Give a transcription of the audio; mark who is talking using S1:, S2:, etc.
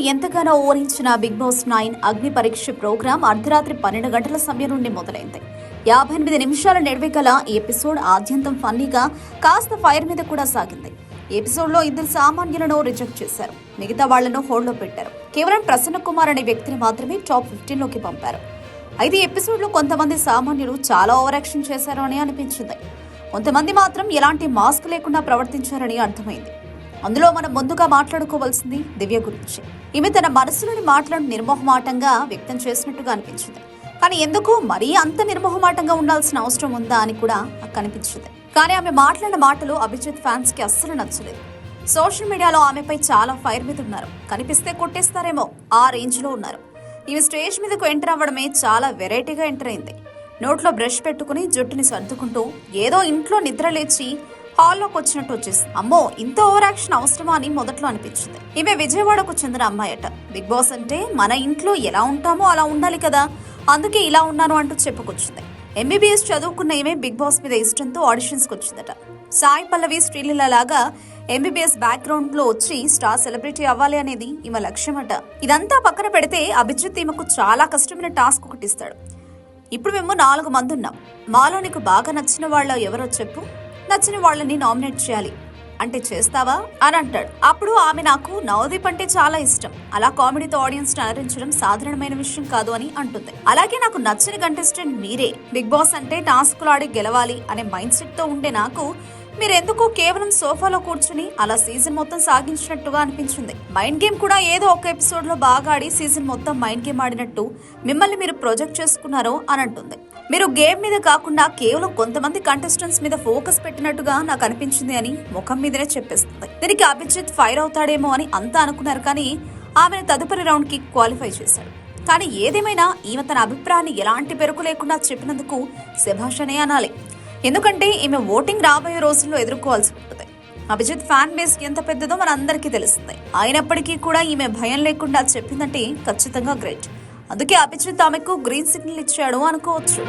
S1: ఎంతగానో ఓరించిన big boss nine అగ్ని పరీక్ష ప్రోగ్రాం అర్ధరాత్రి పన్నెండు గంటల సమయం నుండి మొదలైంది. యాభై ఎనిమిది నిమిషాల నడివే గల ఈ ఎపిసోడ్ ఆద్యంతం ఫన్నీగా కాస్త ఫైర్ మీద కూడా సాగింది. ఎపిసోడ్లో ఇద్దరు సామాన్యులను రిజెక్ట్ చేశారు. మిగతా వాళ్ళను హోల్డ్లో పెట్టారు. కేవలం ప్రసన్న కుమార్ అనే వ్యక్తిని మాత్రమే టాప్ ఫిఫ్టీన్లోకి పంపారు. అయితే ఎపిసోడ్లో కొంతమంది సామాన్యులు చాలా ఓవరాక్షన్ చేశారు అని అనిపించింది. కొంతమంది మాత్రం ఎలాంటి మాస్క్ లేకుండా ప్రవర్తించారని అర్థమైంది. అందులో మనం ముందుగా మాట్లాడుకోవాల్సింది దివ్య గురించి. ఈమె తన మనసులోని మాటలను నిర్మోహమాటంగా వ్యక్తం చేసినట్టుగా అనిపించింది. కానీ ఎందుకు మరీ అంత నిర్మోహమాటంగా ఉండాల్సిన అవసరం ఉందా అని కూడా కనిపించింది. కానీ ఆమె మాట్లాడిన మాటలు అభిజిత్ ఫ్యాన్స్కి అస్సలు నచ్చలేదు. సోషల్ మీడియాలో ఆమెపై చాలా ఫైర్ మీద ఉన్నారు. కనిపిస్తే కొట్టేస్తారేమో ఆ రేంజ్లో ఉన్నారు. ఈమె స్టేజ్ మీదకు ఎంటర్ అవ్వడమే చాలా వెరైటీగా ఎంటర్ అయింది. నోట్లో బ్రష్ పెట్టుకుని జుట్టుని సర్దుకుంటూ ఏదో ఇంట్లో నిద్ర లేచి హాల్లోకి వచ్చినట్టు వచ్చేసింది. అమ్మో ఇంత ఓవర్ యాక్షన్ అవసరమా అని మొదట్లో అనిపించింది. ఈమె విజయవాడకు చెందిన అమ్మాయట. బిగ్ బాస్ అంటే మన ఇంట్లో ఎలా ఉంటామో అలా ఉండాలి కదా. అందుకే ఇలా ఉన్నాను అంటూ చెప్పుకొచ్చింది. ఎంబీబీఎస్ చదువుకున్న ఈమె బిగ్ బాస్ మీద ఇష్టంతో ఆడిషన్స్కి వచ్చిందట. సాయి పల్లవి శ్రీలీల లాగా ఎంబీబీఎస్ బ్యాక్గ్రౌండ్లో వచ్చి స్టార్ సెలబ్రిటీ అవ్వాలి అనేది ఈమె లక్ష్యమట. ఇదంతా పక్కన పెడితే అభిజిత్ ఈమెకు చాలా కష్టమైన టాస్క్ ఒకటి ఇస్తాడు. ఇప్పుడు మేము నాలుగు మంది ఉన్నాం. మాలో నీకు బాగా నచ్చిన వాళ్ళు ఎవరో చెప్పు. నచ్చిన వాళ్ళని నామినేట్ చేయాలి. అంటే చేస్తావా? అని అంటాడు. అప్పుడు ఆమె నాకు నవదీప్ అంటే చాలా ఇష్టం. అలా కామెడీతో ఆడియన్స్ అలరించడం సాధారణమైన విషయం కాదు అని అంటుంది. అలాగే నాకు నచ్చిన కంటెస్టెంట్ మీరే. బిగ్ బాస్ అంటే టాస్కులు ఆడి గెలవాలి అనే మైండ్ సెట్తో ఉండే నాకు మీరెందుకు కేవలం సోఫాలో కూర్చుని అలా సీజన్ మొత్తం సాగించినట్టుగా అనిపించింది? మైండ్ గేమ్ కూడా ఏదో ఒక ఎపిసోడ్లో బాగా ఆడి సీజన్ మొత్తం మైండ్ గేమ్ ఆడినట్టు మిమ్మల్ని మీరు ప్రొజెక్ట్ చేసుకున్నారో అని అంటుంది. మీరు గేమ్ మీద కాకుండా కేవలం కొంతమంది కంటెస్టెంట్స్ మీద ఫోకస్ పెట్టినట్టుగా నాకు అనిపించింది అని ముఖం మీదనే చెప్పేస్తుంది. దీనికి అభిజిత్ ఫైర్ అవుతాడేమో అని అంతా అనుకున్నారు కానీ ఆమెను తదుపరి రౌండ్కి క్వాలిఫై చేశాడు. కానీ ఏదేమైనా ఈమె తన అభిప్రాయాన్ని ఎలాంటి పెరుకు లేకుండా చెప్పినందుకు శభాషనే అనాలి. ఎందుకంటే ఈమె ఓటింగ్ రాబోయే రోజుల్లో ఎదుర్కోవాల్సి ఉంటుంది. అభిజిత్ ఫ్యాన్ బేస్ ఎంత పెద్దదో మనందరికీ తెలుస్తుంది. అయినప్పటికీ కూడా ఈమె భయం లేకుండా చెప్పిందంటే ఖచ్చితంగా గ్రేట్. అందుకే అభిజిత్ ఆమెకు గ్రీన్ సిగ్నల్ ఇచ్చాడు అనుకోవచ్చు.